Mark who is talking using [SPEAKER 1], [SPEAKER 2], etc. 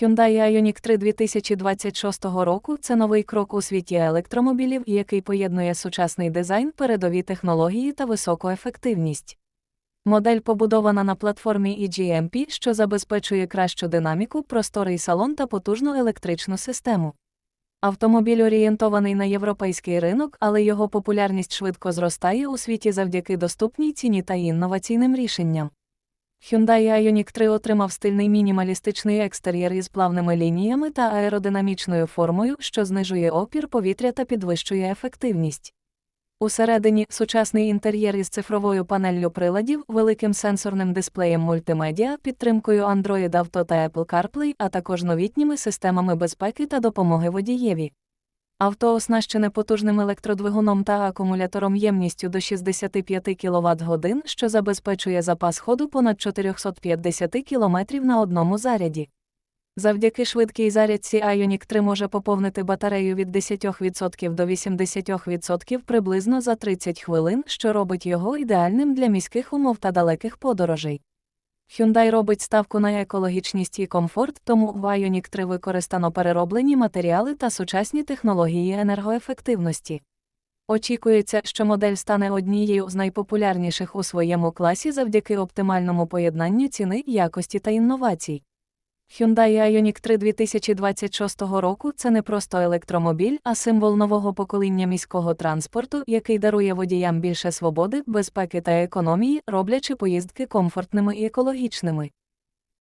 [SPEAKER 1] Hyundai Ioniq 3 2026 року це новий крок у світі електромобілів, який поєднує сучасний дизайн, передові технології та високу ефективність. Модель побудована на платформі EGMP, що забезпечує кращу динаміку, просторий салон та потужну електричну систему. Автомобіль орієнтований на європейський ринок, але його популярність швидко зростає у світі завдяки доступній ціні та інноваційним рішенням. Hyundai Ioniq 3 отримав стильний мінімалістичний екстер'єр із плавними лініями та аеродинамічною формою, що знижує опір повітря та підвищує ефективність. Усередині сучасний інтер'єр із цифровою панеллю приладів, великим сенсорним дисплеєм мультимедіа, підтримкою Android Auto та Apple CarPlay, а також новітніми системами безпеки та допомоги водієві. Авто оснащене потужним електродвигуном та акумулятором ємністю до 65 кВт годин, що забезпечує запас ходу понад 450 км на одному заряді. Завдяки швидкій зарядці Ioniq 3 може поповнити батарею від 10% до 80% приблизно за 30 хвилин, що робить його ідеальним для міських умов та далеких подорожей. Hyundai робить ставку на екологічність і комфорт, тому в Ioniq 3 використано перероблені матеріали та сучасні технології енергоефективності. Очікується, що модель стане однією з найпопулярніших у своєму класі завдяки оптимальному поєднанню ціни, якості та інновацій. Hyundai Ioniq 3 2026 року це не просто електромобіль, а символ нового покоління міського транспорту, який дарує водіям більше свободи, безпеки та економії, роблячи поїздки комфортними і екологічними.